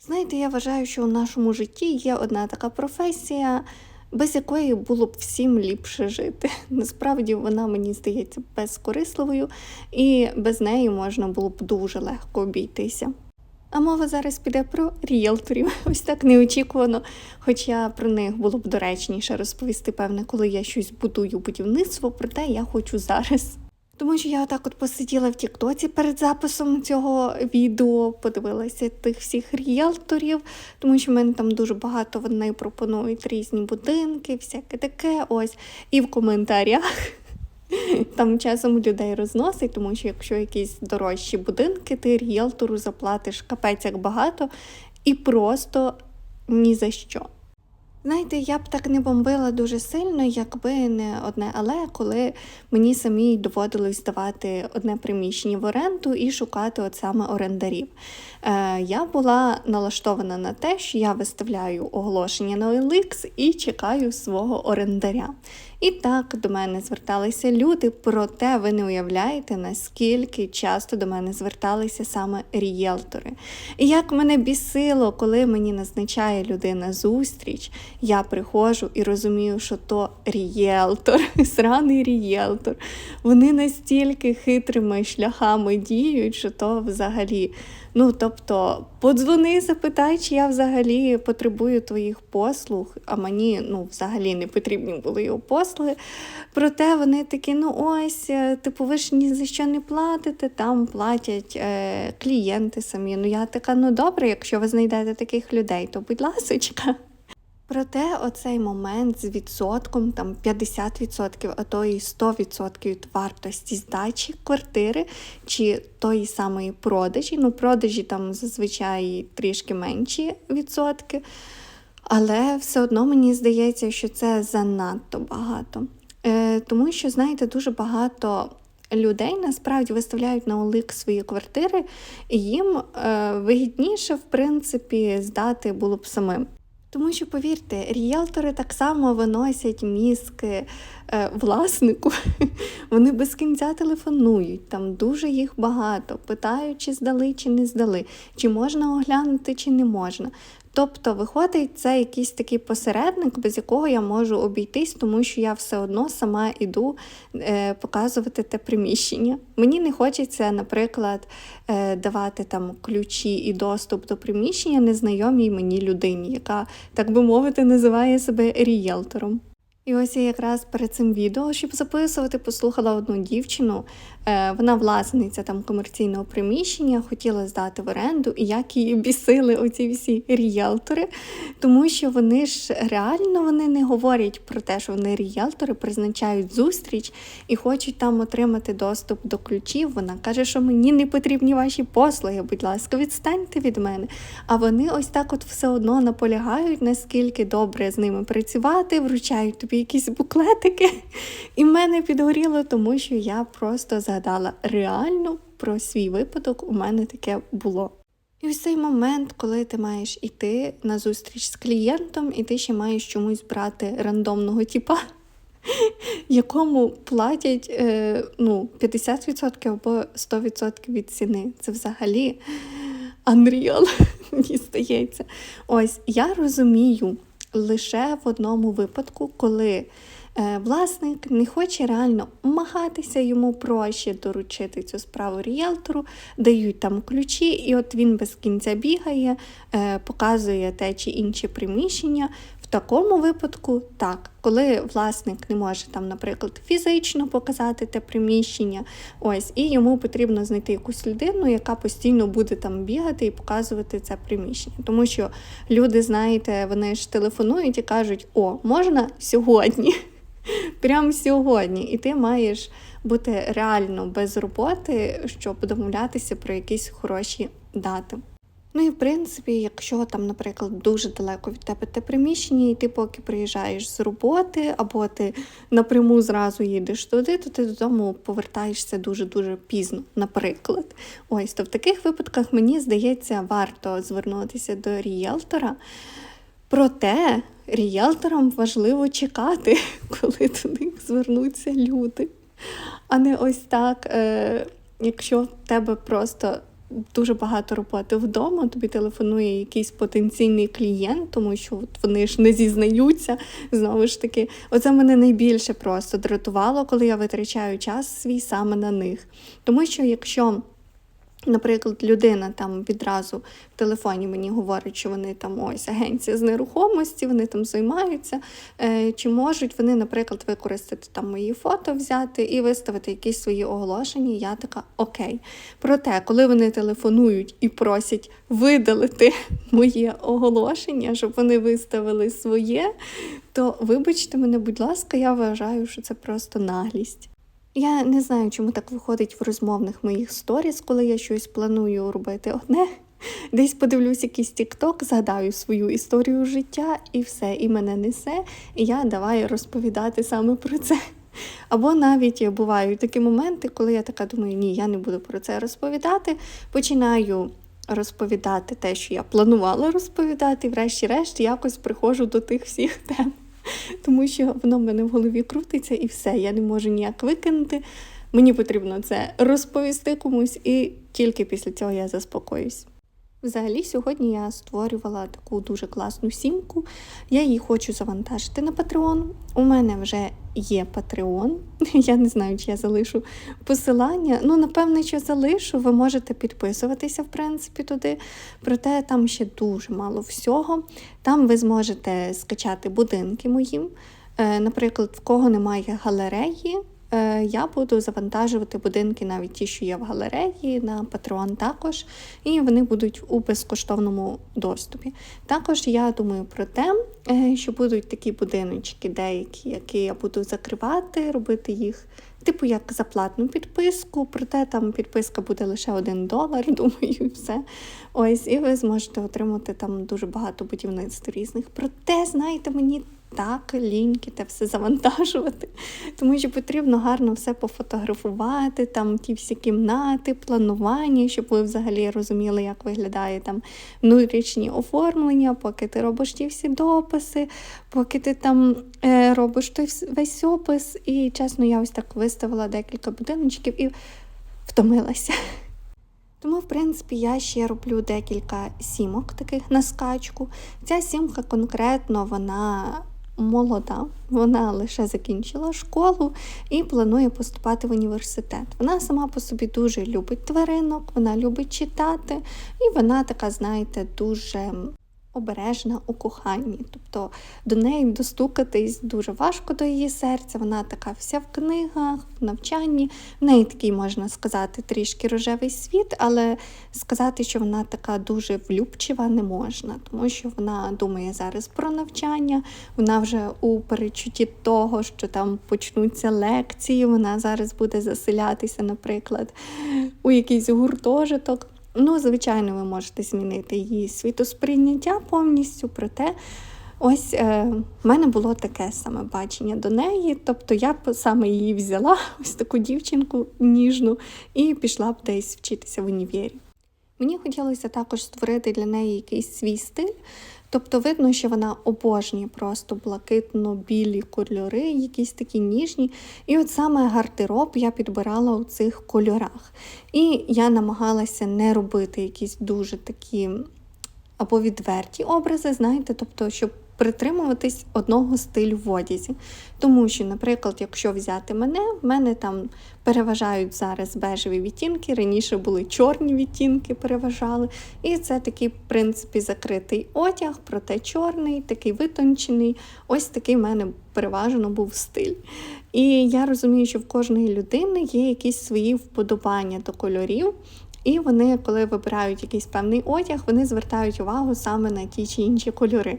Знаєте, я вважаю, що у нашому житті є одна така професія, без якої було б всім ліпше жити. Насправді вона мені здається безкорисливою, і без неї можна було б дуже легко обійтися. А мова зараз піде про ріелторів. Ось так неочікувано. Хоча про них було б доречніше розповісти, певне, коли я щось будую будівництво, проте я хочу зараз. Тому що я отак от посиділа в Тіктоці перед записом цього відео, подивилася тих всіх ріелторів, тому що в мене там дуже багато вони пропонують різні будинки, всяке таке. Ось. І в коментарях там часом людей розносить, тому що якщо якісь дорожчі будинки, ти ріелтору заплатиш капець як багато і просто ні за що. Знаєте, я б так не бомбила дуже сильно, якби не одне але, коли мені самій доводилось здавати одне приміщення в оренду і шукати от саме орендарів. Е, я була налаштована на те, що я виставляю оголошення на OLX і чекаю свого орендаря. І так до мене зверталися люди, проте ви не уявляєте, наскільки часто до мене зверталися саме рієлтори. І як мене бісило, коли мені назначає людина зустріч, я приходжу і розумію, що то рієлтор, сраний рієлтор. Вони настільки хитрими шляхами діють, що то взагалі. Ну, тобто, подзвони, запитай, чи я взагалі потребую твоїх послуг, а мені ну, взагалі не потрібні були його послуги. Проте вони такі, ну ось, е, типу, ви ж ні за що не платите, там платять е, клієнти самі. Ну я така, ну добре, якщо ви знайдете таких людей, то будь ласочка. Проте оцей момент з відсотком, там 50%, а то і 100% від вартості здачі квартири чи тої самої продажі. Ну, продажі там зазвичай трішки менші відсотки. Але все одно мені здається, що це занадто багато. Е, Тому що, знаєте, дуже багато людей насправді виставляють на OLX свої квартири, і їм е, вигідніше, в принципі, здати було б самим. Тому що, повірте, ріелтори так само виносять мізки власнику. Вони без кінця телефонують, там дуже їх багато, питають, чи здали, чи не здали, чи можна оглянути, чи не можна. Тобто, виходить, це якийсь такий посередник, без якого я можу обійтись, тому що я все одно сама іду е, показувати те приміщення. Мені не хочеться, наприклад, е, давати там ключі і доступ до приміщення незнайомій мені людині, яка, так би мовити, називає себе рієлтором. І ось я якраз перед цим відео, щоб записувати, послухала одну дівчину. Е, Вона власниця там комерційного приміщення, хотіла здати в оренду, і як її бісили оці всі рієлтори, тому що вони ж реально вони не говорять про те, що вони рієлтори, призначають зустріч і хочуть там отримати доступ до ключів. Вона каже, що мені не потрібні ваші послуги, будь ласка, відстаньте від мене. А вони ось так от все одно наполягають, наскільки добре з ними працювати, вручають тобі якісь буклетики. І в мене підгоріло, тому що я просто згадала реально про свій випадок. У мене таке було. І ось цей момент, коли ти маєш іти на зустріч з клієнтом, і ти ще маєш чомусь брати рандомного типа, якому платять е, ну, 50% або 100% від ціни. Це взагалі unreal, мені здається. Ось я розумію лише в одному випадку, коли власник не хоче реально махатися, йому проще доручити цю справу ріелтору, дають там ключі, і от він без кінця бігає, е, показує те чи інше приміщення. В такому випадку так, коли власник не може там, наприклад, фізично показати те приміщення, ось, і йому потрібно знайти якусь людину, яка постійно буде там бігати і показувати це приміщення. Тому що люди, знаєте, вони ж телефонують і кажуть, о, можна сьогодні. Прямо сьогодні, і ти маєш бути реально без роботи, щоб домовлятися про якісь хороші дати. Ну і в принципі, якщо там, наприклад, дуже далеко від тебе те приміщення, і ти поки приїжджаєш з роботи, або ти напряму зразу їдеш туди, то ти додому повертаєшся дуже-дуже пізно, наприклад. Ось то в таких випадках мені здається, варто звернутися до рієлтора. Проте рієлторам важливо чекати, коли до них звернуться люди. А не ось так, е, якщо в тебе просто дуже багато роботи вдома, тобі телефонує якийсь потенційний клієнт, тому що от вони ж не зізнаються. Знову ж таки, оце мене найбільше просто дратувало, коли я витрачаю час свій саме на них. Тому що якщо Наприклад, людина там відразу в телефоні мені говорить, що вони там ось агенція з нерухомості, вони там займаються. Е, Чи можуть вони, наприклад, використати там мої фото, взяти і виставити якісь свої оголошення? Я така окей. Проте, коли вони телефонують і просять видалити моє оголошення, щоб вони виставили своє, то вибачте мене, будь ласка, я вважаю, що це просто наглість. Я не знаю, чому так виходить в розмовних моїх сторіс, коли я щось планую робити одне. Десь подивлюсь якийсь тікток, згадаю свою історію життя і все, і мене несе, і я давай розповідати саме про це. Або навіть бувають такі моменти, коли я така думаю, ні, я не буду про це розповідати. Починаю розповідати те, що я планувала розповідати, і врешті-решт якось приходжу до тих всіх тем тому що воно в мене в голові крутиться і все, я не можу ніяк викинути. Мені потрібно це розповісти комусь, і тільки після цього я заспокоюсь. Взагалі, сьогодні я створювала таку дуже класну сімку. Я її хочу завантажити на Patreon. У мене вже є Patreon. Я не знаю, чи я залишу посилання. Ну, напевне, що залишу. Ви можете підписуватися, в принципі, туди. Проте там ще дуже мало всього. Там ви зможете скачати будинки моїм. Е, наприклад, в кого немає галереї. Е, я буду завантажувати будинки, навіть ті, що є в галереї, на Patreon також, і вони будуть у безкоштовному доступі. Також я думаю про те, е, що будуть такі будиночки, деякі, які я буду закривати, робити їх. Типу, як за платну підписку, проте там підписка буде лише один долар, думаю, і все. Ось, і ви зможете отримати там дуже багато будівництв різних. Проте, знаєте, мені так ліньки те все завантажувати, тому що потрібно гарно все пофотографувати, там ті всі кімнати, планування, щоб ви взагалі розуміли, як виглядає там внутрішнє оформлення, поки ти робиш ті всі дописи, поки ти там е, робиш той весь опис. І чесно, я ось так виставила декілька будиночків і втомилася. Тому, в принципі, я ще роблю декілька сімок таких на скачку. Ця сімка конкретно вона молода, вона лише закінчила школу і планує поступати в університет. Вона сама по собі дуже любить тваринок, вона любить читати, і вона така, знаєте, дуже обережна у коханні. Тобто до неї достукатись дуже важко до її серця. Вона така вся в книгах, в навчанні. В неї такий, можна сказати, трішки рожевий світ, але сказати, що вона така дуже влюбчива, не можна, тому що вона думає зараз про навчання, вона вже у перечутті того, що там почнуться лекції, вона зараз буде заселятися, наприклад, у якийсь гуртожиток. Ну, звичайно, ви можете змінити її світосприйняття повністю, проте ось е, в мене було таке саме бачення до неї. Тобто я б саме її взяла, ось таку дівчинку ніжну, і пішла б десь вчитися в універі. Мені хотілося також створити для неї якийсь свій стиль. Тобто видно, що вона обожнює просто блакитно-білі кольори, якісь такі ніжні. І от саме гардероб я підбирала у цих кольорах. І я намагалася не робити якісь дуже такі або відверті образи, знаєте, тобто, щоб притримуватись одного стилю в одязі. Тому що, наприклад, якщо взяти мене, в мене там переважають зараз бежеві відтінки, раніше були чорні відтінки, переважали. І це такий, в принципі, закритий одяг, проте чорний, такий витончений. Ось такий в мене переважно був стиль. І я розумію, що в кожної людини є якісь свої вподобання до кольорів. І вони, коли вибирають якийсь певний одяг, вони звертають увагу саме на ті чи інші кольори.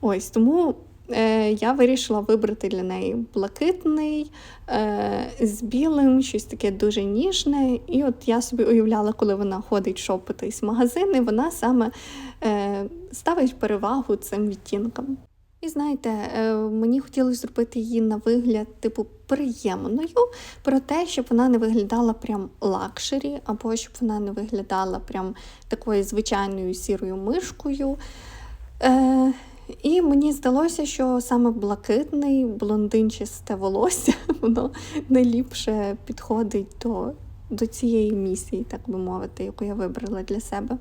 Ось тому е, я вирішила вибрати для неї блакитний е, з білим, щось таке дуже ніжне. І от я собі уявляла, коли вона ходить шопитись в магазини, вона саме е, ставить перевагу цим відтінкам. І знаєте, е, мені хотілося зробити її на вигляд, типу, приємною, про те, щоб вона не виглядала прям лакшері, або щоб вона не виглядала прям такою звичайною сірою мишкою. Е, І мені здалося, що саме блакитний, блондинчисте волосся, воно найліпше підходить до до цієї місії, так би мовити, яку я вибрала для себе.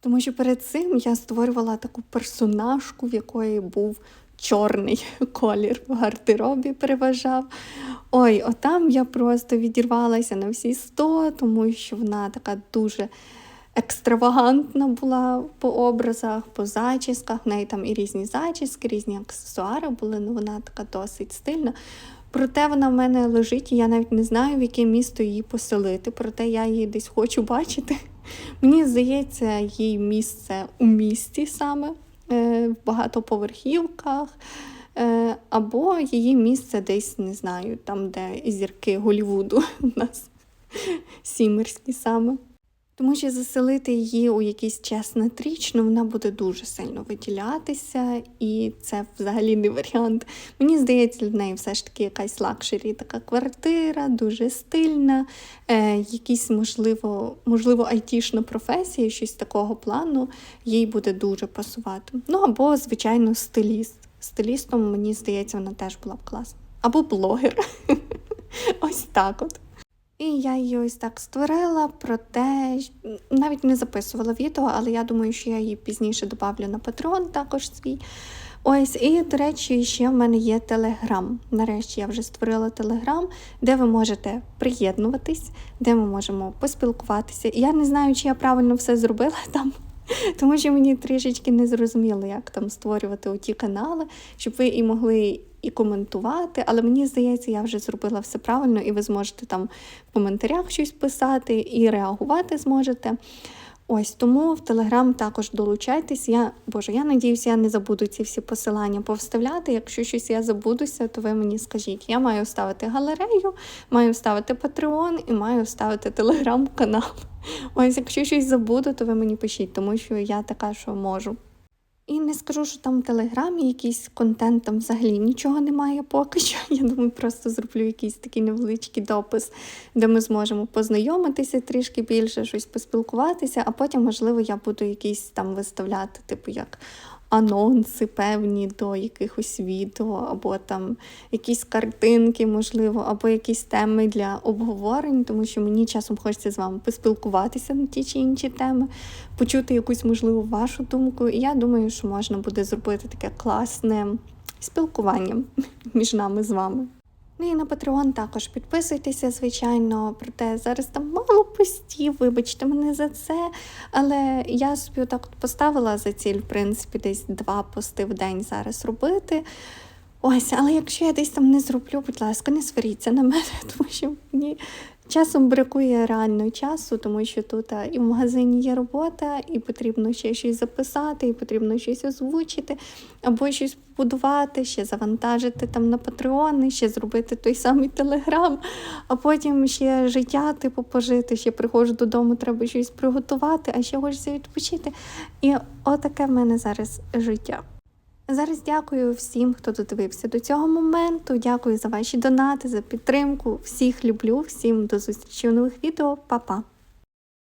Тому що перед цим я створювала таку персонажку, в якої був чорний колір в гардеробі переважав. Ой, отам я просто відірвалася на всі сто, тому що вона така дуже екстравагантна була по образах, по зачісках. В неї там і різні зачіски, різні аксесуари були, ну вона така досить стильна. Проте вона в мене лежить, і я навіть не знаю, в яке місто її поселити. Проте я її десь хочу бачити. Мені здається, їй місце у місті саме е, в багатоповерхівках. Е, Або її місце десь, не знаю, там, де зірки Голівуду у нас сімерські саме. Тому що заселити її у якийсь час на тріч, ну вона буде дуже сильно виділятися, і це взагалі не варіант. Мені здається, для неї все ж таки якась лакшері така квартира, дуже стильна, е, якісь, можливо, можливо, айтішна професія, щось такого плану, їй буде дуже пасувати. Ну або, звичайно, стиліст. Стилістом, мені здається, вона теж була б класна. Або блогер. Ось так от. І я її ось так створила, проте навіть не записувала відео, але я думаю, що я її пізніше добавлю на Patreon також свій. Ось, і, до речі, ще в мене є Телеграм. Нарешті я вже створила Телеграм, де ви можете приєднуватись, де ми можемо поспілкуватися. Я не знаю, чи я правильно все зробила там. Тому що мені трішечки не зрозуміло, як там створювати оті канали, щоб ви і могли і коментувати. Але мені здається, я вже зробила все правильно, і ви зможете там в коментарях щось писати і реагувати зможете. Ось тому в Телеграм також долучайтесь. Я Боже, я надіюся, я не забуду ці всі посилання повставляти. Якщо щось я забудуся, то ви мені скажіть. Я маю ставити галерею, маю ставити Patreon і маю ставити телеграм-канал. Ось, якщо щось забуду, то ви мені пишіть, тому що я така, що можу. І не скажу, що там в Телеграмі якийсь контент там взагалі нічого немає поки що. Я думаю, просто зроблю якийсь такий невеличкий допис, де ми зможемо познайомитися трішки більше, щось поспілкуватися, а потім, можливо, я буду якийсь там виставляти, типу як анонси певні до якихось відео, або там якісь картинки, можливо, або якісь теми для обговорень, тому що мені часом хочеться з вами поспілкуватися на ті чи інші теми, почути якусь, можливо, вашу думку. І я думаю, що можна буде зробити таке класне спілкування між нами з вами. Ну і на Patreon також підписуйтеся, звичайно, проте зараз там мало постів, вибачте мене за це. Але я собі так поставила за ціль, в принципі, десь два пости в день зараз робити. Ось, але якщо я десь там не зроблю, будь ласка, не сваріться на мене, тому що мені часом бракує реально часу, тому що тут і в магазині є робота, і потрібно ще щось записати, і потрібно щось озвучити, або щось побудувати, ще завантажити там на патреони, ще зробити той самий телеграм, а потім ще життя, типу, пожити, ще приходжу додому, треба щось приготувати, а ще хочеться відпочити. І отаке в мене зараз життя. Зараз дякую всім, хто додивився до цього моменту. Дякую за ваші донати, за підтримку. Всіх люблю, всім до зустрічі у нових відео. Па-па!